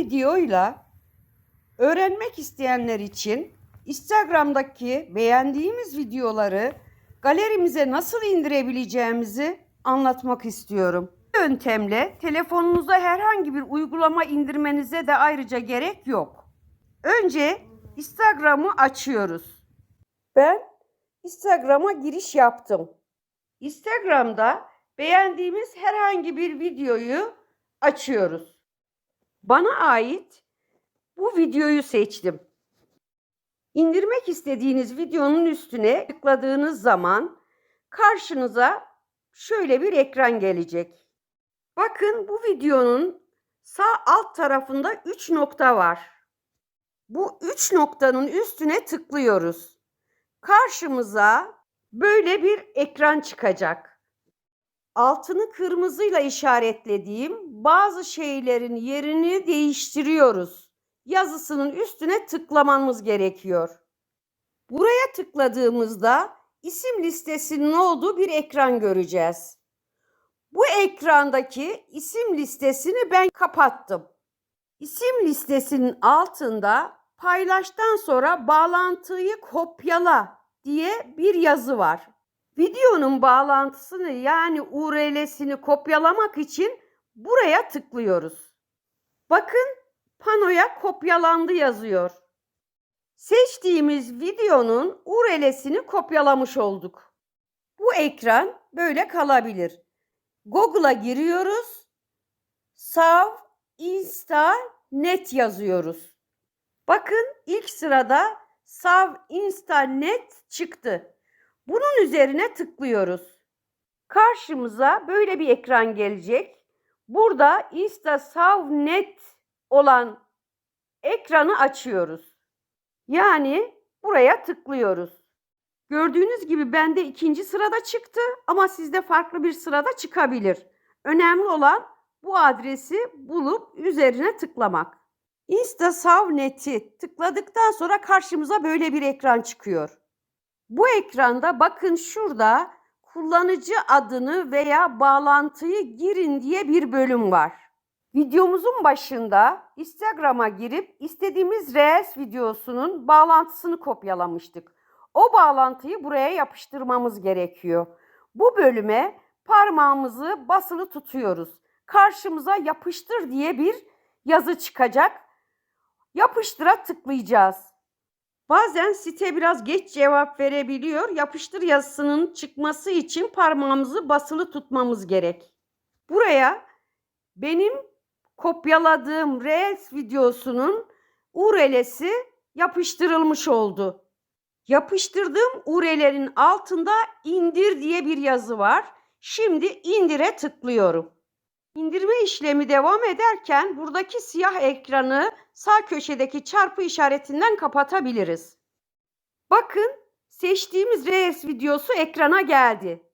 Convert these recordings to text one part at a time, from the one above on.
videoyla öğrenmek isteyenler için Instagram'daki beğendiğimiz videoları galerimize nasıl indirebileceğimizi anlatmak istiyorum. Bu yöntemle telefonunuza herhangi bir uygulama indirmenize de ayrıca gerek yok. Önce Instagram'ı açıyoruz. Ben Instagram'a giriş yaptım. Instagram'da beğendiğimiz herhangi bir videoyu açıyoruz. Bana ait bu videoyu seçtim. İndirmek istediğiniz videonun üstüne tıkladığınız zaman karşınıza şöyle bir ekran gelecek. Bakın bu videonun sağ alt tarafında 3 nokta var. Bu 3 noktanın üstüne tıklıyoruz. Karşımıza böyle bir ekran çıkacak. Altını kırmızıyla işaretlediğim bazı şeylerin yerini değiştiriyoruz. Yazısının üstüne tıklamamız gerekiyor. Buraya tıkladığımızda isim listesinin olduğu bir ekran göreceğiz. Bu ekrandaki isim listesini ben kapattım. İsim listesinin altında paylaştan sonra bağlantıyı kopyala diye bir yazı var. Videonun bağlantısını yani URL'sini kopyalamak için buraya tıklıyoruz. Bakın panoya kopyalandı yazıyor. Seçtiğimiz videonun URL'sini kopyalamış olduk. Bu ekran böyle kalabilir. Google'a giriyoruz. Sav Insta Net yazıyoruz. Bakın ilk sırada Sav Insta Net çıktı. Bunun üzerine tıklıyoruz. Karşımıza böyle bir ekran gelecek. Burada Insta Sav Net olan ekranı açıyoruz. Yani buraya tıklıyoruz. Gördüğünüz gibi bende ikinci sırada çıktı ama sizde farklı bir sırada çıkabilir. Önemli olan bu adresi bulup üzerine tıklamak. InstaSavNet'i tıkladıktan sonra karşımıza böyle bir ekran çıkıyor. Bu ekranda bakın şurada kullanıcı adını veya bağlantıyı girin diye bir bölüm var. Videomuzun başında Instagram'a girip istediğimiz Reels videosunun bağlantısını kopyalamıştık. O bağlantıyı buraya yapıştırmamız gerekiyor. Bu bölüme parmağımızı basılı tutuyoruz. Karşımıza yapıştır diye bir yazı çıkacak. Yapıştıra tıklayacağız. Bazen site biraz geç cevap verebiliyor. Yapıştır yazısının çıkması için parmağımızı basılı tutmamız gerek. Buraya benim kopyaladığım Reels videosunun URL'si yapıştırılmış oldu. Yapıştırdığım URL'lerin altında indir diye bir yazı var. Şimdi indire tıklıyorum. İndirme işlemi devam ederken buradaki siyah ekranı sağ köşedeki çarpı işaretinden kapatabiliriz. Bakın seçtiğimiz Reels videosu ekrana geldi.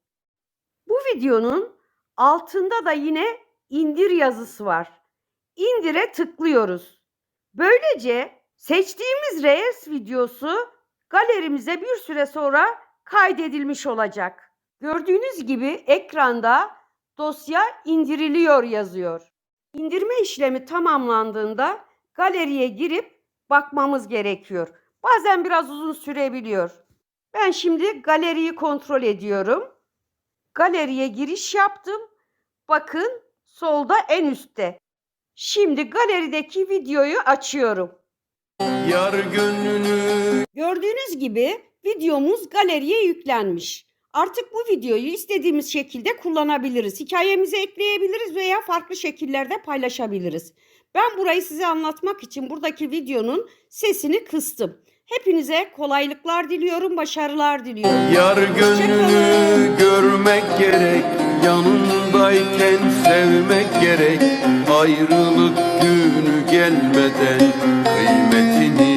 Bu videonun altında da yine indir yazısı var. İndire tıklıyoruz. Böylece seçtiğimiz Reels videosu galerimize bir süre sonra kaydedilmiş olacak. Gördüğünüz gibi ekranda dosya indiriliyor yazıyor. İndirme işlemi tamamlandığında galeriye girip bakmamız gerekiyor. Bazen biraz uzun sürebiliyor. Ben şimdi galeriyi kontrol ediyorum. Galeriye giriş yaptım. Bakın solda en üstte. Şimdi galerideki videoyu açıyorum. Yar gönlünü Gördüğünüz gibi videomuz galeriye yüklenmiş. Artık bu videoyu istediğimiz şekilde kullanabiliriz. Hikayemize ekleyebiliriz veya farklı şekillerde paylaşabiliriz. Ben burayı size anlatmak için buradaki videonun sesini kıstım. Hepinize kolaylıklar diliyorum, başarılar diliyorum. Yar gönlünü görmek gerek Yanındayken sevmek gerek Ayrılık günü gelmeden Kıymetini